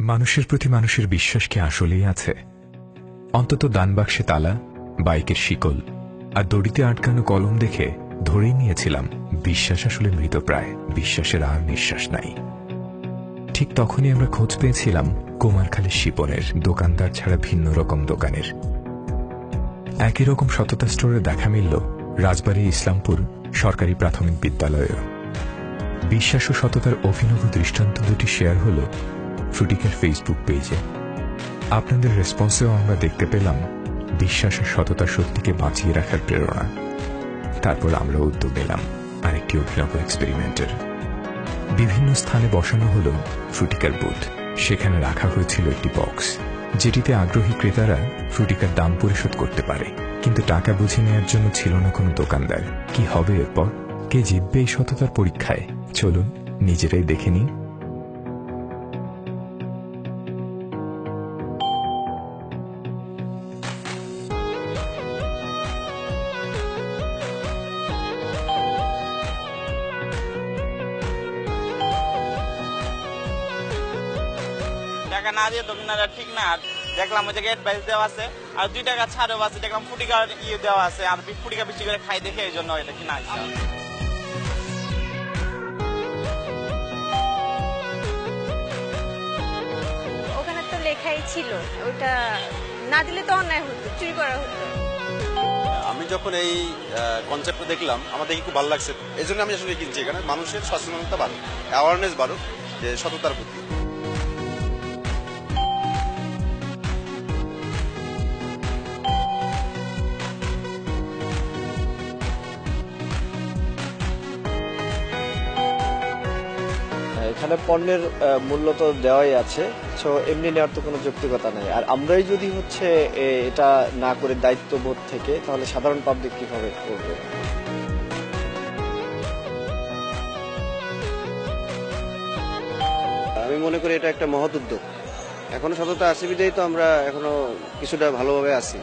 মানুষের প্রতি মানুষের বিশ্বাস কি আসলেই আছে? অন্তত দান বাক্সে তালা, বাইকের শিকল আর দড়িতে আটকানো কলম দেখে ধরেই নিয়েছিলাম, বিশ্বাস আসলে মৃতপ্রায় বিশ্বাসের আর নিঃশ্বাস নাই। ঠিক তখনই আমরা খোঁজ পেয়েছিলাম কুমারখালী শিপনের, দোকানদার ছাড়া ভিন্ন রকম দোকানের। একই রকম সততা স্টোরে দেখা মিলল রাজবাড়ী ইসলামপুর সরকারি প্রাথমিক বিদ্যালয়েও। বিশ্বাস ও সততার অভিনব দৃষ্টান্ত দুটি শেয়ার হল ফ্রুটিকের ফেসবুক পেজে আপনাদের রেসপন্সেও আমরা দেখতে পেলাম, বিশ্বাস ও সততা শক্তিকে বাঁচিয়ে রাখার প্রেরণা। তারপর আমরা উদ্যোগ নিলাম আরেকটি অভিনব এক্সপেরিমেন্টের বিভিন্ন স্থানে বসানো হলো ফ্রুটিকার বুথ সেখানে রাখা হয়েছিল একটি বক্স যেটিতে আগ্রহী ক্রেতারা ফ্রুটিকার দাম পরিশোধ করতে পারে। কিন্তু টাকা বুঝে নেওয়ার জন্য ছিল না কোনো দোকানদার। কি হবে এরপর? কে জিতবে এই সততার পরীক্ষায়? চলুন নিজেরাই দেখে নিন টাকা না দিয়ে দোকানদার ঠিক না। আর দেখলাম ওই জায়গায় অ্যাডভাইস দেওয়া আছে আর দুই টাকা ছাড়ও আছে দেখলাম ফুটিকার ইয়ে দেওয়া আছে আর ফুটিকা বিক্রি করে খাই দেখে এই জন্য এটা কিনা ওখানে তো লেখাই ছিল ওটা না দিলে তো অন্যায় হতো চুরি করা হতো। আমি যখন এই কনসেপ্টটা দেখলাম আমার দেখে খুব ভালো লাগছে। এই জন্য আমি আসলে কিনছি এখানে মানুষের সচেতনতা বাড়ুক অ্যাওয়ারনেস বাড়ুক যে সততার প্রতি। এখানে পণ্যের মূল্য তো দেওয়াই আছে তো এমনি নেওয়ার তো কোনো যৌক্তিকতা নেই। আর আমরাই যদি হচ্ছে এটা না করে দায়িত্ববোধ থেকে, তাহলে সাধারণ পাবলিক কীভাবে করবে? আমি মনে করি এটা একটা মহৎ উদ্যোগ। এখনও সততা বিধায় তো আমরা এখনও কিছুটা ভালোভাবে আছি।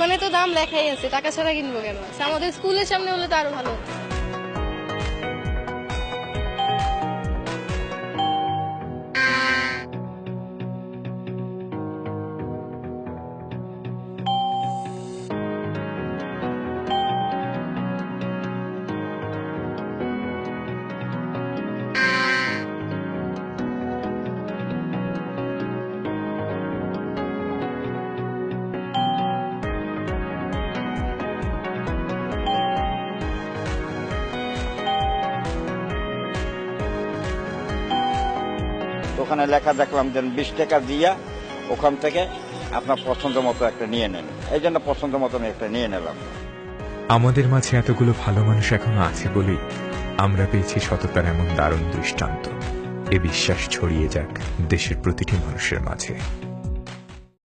ওখানে তো দাম লেখাই আছে টাকা ছাড়া কিনবো কেন? আচ্ছা, আমাদের স্কুলের সামনে হলে তো আরও ভালো ওখানে লেখা দেখলাম যে বিশ টাকা দিয়া ওখান থেকে আপনার পছন্দ মতো একটা নিয়ে নেন। এই জন্য পছন্দ মতো আমি একটা নিয়ে নিলাম। আমাদের মাঝে এতগুলো ভালো মানুষ এখনও আছে বলেই আমরা পেয়েছি সততার এমন দারুণ দৃষ্টান্ত। এ বিশ্বাস ছড়িয়ে যাক দেশের প্রতিটি মানুষের মাঝে।